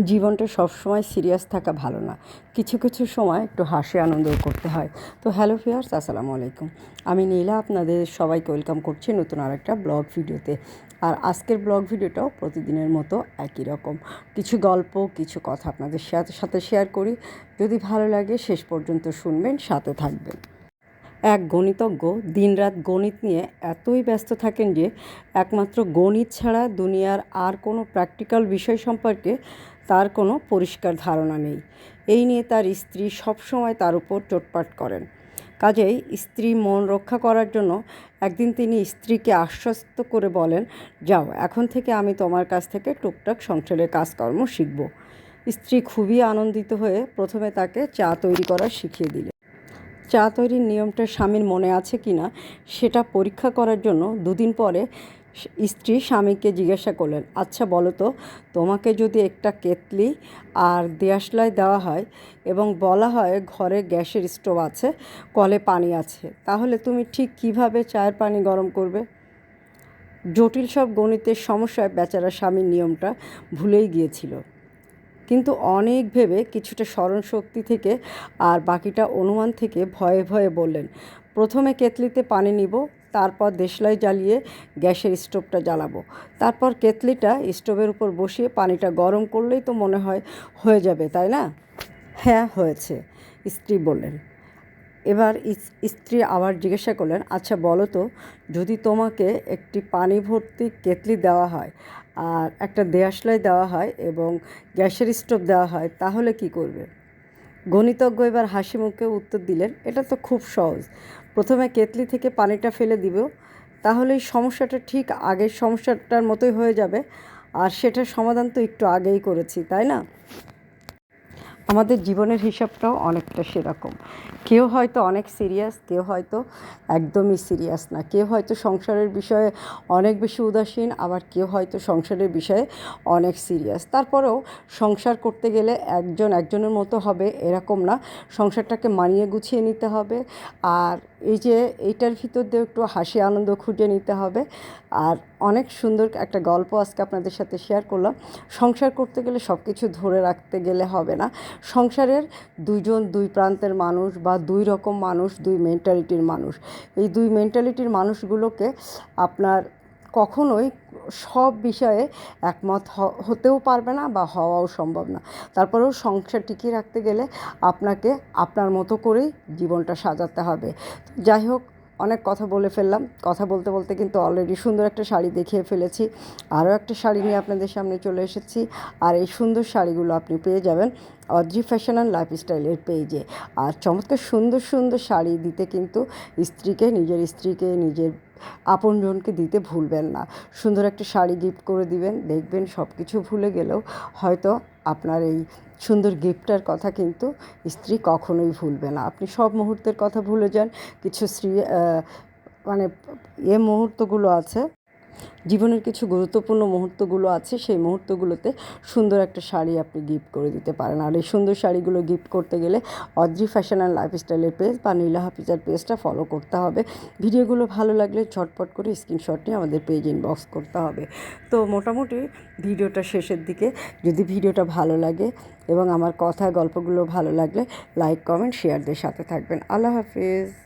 জীবনটা সবসময় সিরিয়াস থাকা ভালো না। কিছু কিছু সময় একটু হাসি, আনন্দ করতে হয়। তো হ্যালো ফিয়ার্স আসসালামু আলাইকুম। আমি নীলা, আপনাদের সবাইকে ওয়েলকাম করছি নতুন আরেকটা ব্লগ ভিডিওতে। আর আজকের ব্লগ ভিডিওটাও প্রতিদিনের মতো একই রকম। কিছু গল্প, কিছু কথা আপনাদের সাথে সাথে শেয়ার করি। যদি ভালো লাগে শেষ পর্যন্ত শুনবেন, সাথে থাকবেন। এক গণিতজ্ঞ দিনরাত গণিত নিয়ে এতই ব্যস্ত থাকেন যে একমাত্র গণিত ছাড়া দুনিয়ার আর কোনো প্র্যাকটিক্যাল বিষয় সম্পর্কে তার কোনো পরিষ্কার ধারণা নেই। এই নিয়ে তার স্ত্রী সবসময় তার উপর চোটপাট করেন। কাজেই স্ত্রী মন রক্ষা করার জন্য একদিন তিনি স্ত্রীকে আশ্বস্ত করে বলেন, যাও, এখন থেকে আমি তোমার কাছ থেকে টুকটাক সংসারের কাজকর্ম শিখব। স্ত্রী খুবই আনন্দিত হয়ে প্রথমে তাকে চা তৈরি করা শিখিয়ে দিলেন। চা তৈরির নিয়মটা স্বামীর মনে আছে কি না, সেটা পরীক্ষা করার জন্য দুদিন পরে স্ত্রী স্বামীকে জিজ্ঞাসা করলেন আচ্ছা বলো তো, তোমাকে যদি একটা কেতলি আর দেয়াশলাই দেওয়া হয় এবং বলা হয় ঘরে গ্যাসের স্টোভ আছে, কলে পানি আছে, তাহলে তুমি ঠিক কীভাবে চায়ের পানি গরম করবে? জটিল সব গণিতের সমস্যায় বেচারা স্বামীর নিয়মটা ভুলেই গিয়েছিল। কিন্তু অনেক ভেবে কিছুটা স্মরণশক্তি থেকে আর বাকিটা অনুমান থেকে ভয়ে ভয়ে বললেন, প্রথমে কেতলিতে পানি নিব, তারপর দেশলাই জ্বালিয়ে গ্যাসের স্টোভটা জ্বালাবো। তারপর কেতলিটা স্টোভের উপর বসিয়ে পানিটা গরম করলেই তো মনে হয় হয়ে যাবে, তাই না? হ্যাঁ হয়েছে। স্ত্রী বললেন। এবার স্ত্রী আবার জিজ্ঞাসা করলেন আচ্ছা বলো তো, যদি তোমাকে একটি পানি ভর্তি কেতলি দেওয়া হয় আর একটা দেয়াশলাই দেওয়া হয় এবং গ্যাসের স্টোভ দেওয়া হয়, তাহলে কি করবে? গণিতজ্ঞ এবার হাসি মুখে উত্তর দিলেন, এটা তো খুব সহজ। প্রথমে কেতলি থেকে পানিটা ফেলে দিব তাহলে এই সমস্যাটা ঠিক আগের সমস্যাটার মতোই হয়ে যাবে, আর সেটার সমাধান তো একটু আগেই করেছি, তাই না? আমাদের জীবনের হিসাবটাও অনেকটা সেরকম। কেউ হয়তো অনেক সিরিয়াস কেউ হয়তো একদমই সিরিয়াস না। কেউ হয়তো সংসারের বিষয়ে অনেক বেশি উদাসীন, আবার কেউ হয়তো সংসারের বিষয়ে অনেক সিরিয়াস তারপরেও সংসার করতে গেলে একজন একজনের মতো হবে এরকম না। সংসারটাকে মানিয়ে গুছিয়ে নিতে হবে। আর এই যে এইটার ভিতর দিয়ে একটু হাসি, আনন্দ খুঁজে নিতে হবে। আর অনেক সুন্দর একটা গল্প আজকে আপনাদের সাথে শেয়ার করলাম। সংসার করতে গেলে সব কিছু ধরে রাখতে গেলে হবে না। সংসারের দুইজন, দুই প্রান্তের মানুষ বা দুই রকম মানুষ, দুই মেন্টালিটির মানুষ। এই দুই মেন্টালিটির মানুষগুলোকে আপনার কখনোই সব বিষয়ে একমত হতেও পারবে না বা হওয়াও সম্ভব না। তারপরেও সংসার টিকিয়ে রাখতে গেলে আপনাকে আপনার মতো করেই জীবনটা সাজাতে হবে। যাই হোক অনেক কথা বলে ফেললাম। কথা বলতে বলতে কিন্তু অলরেডি সুন্দর একটা শাড়ি দেখিয়ে ফেলেছি। আরও একটা শাড়ি নিয়ে আপনাদের সামনে চলে এসেছি। আর এই সুন্দর শাড়িগুলো আপনি পেয়ে যাবেন অদ্রি ফ্যাশন অ্যান্ড লাইফস্টাইলের পেজে আর চমৎকার সুন্দর সুন্দর শাড়ি দিতে কিন্তু স্ত্রীকে, নিজের স্ত্রীকে, নিজের আপনজনকে দিতে ভুলবেন না। সুন্দর একটা শাড়ি গিফট করে দিবেন। দেখবেন সব কিছু ভুলে গেলেও হয়তো আপনার এই সুন্দর গিফটটার কথা কিন্তু স্ত্রী কখনোই ভুলবে না। আপনি সব মুহূর্তের কথা ভুলে যান। কিছু স্ত্রী মানে এ মুহূর্তগুলো আছে। জীবনের কিছু গুরুত্বপূর্ণ মুহূর্তগুলো আছে, সেই মুহূর্তগুলোতে সুন্দর একটা শাড়ি আপনি গিফট করে দিতে পারেন। আর এই সুন্দর শাড়িগুলো গিফট করতে গেলে অদ্রি ফ্যাশন অ্যান্ড লাইফস্টাইলের পেজ বা নীলা হাফিজার পেজটা ফলো করতে হবে। ভিডিওগুলো ভালো লাগলে ঝটপট করে স্ক্রিনশট নিয়ে আমাদের পেজ ইনবক্স করতে হবে। তো মোটামুটি ভিডিওটা শেষের দিকে, যদি ভিডিওটা ভালো লাগে এবং আমার কথা, গল্পগুলো ভালো লাগলে লাইক কমেন্ট শেয়ারদের সাথে থাকবেন। আল্লাহ হাফিজ।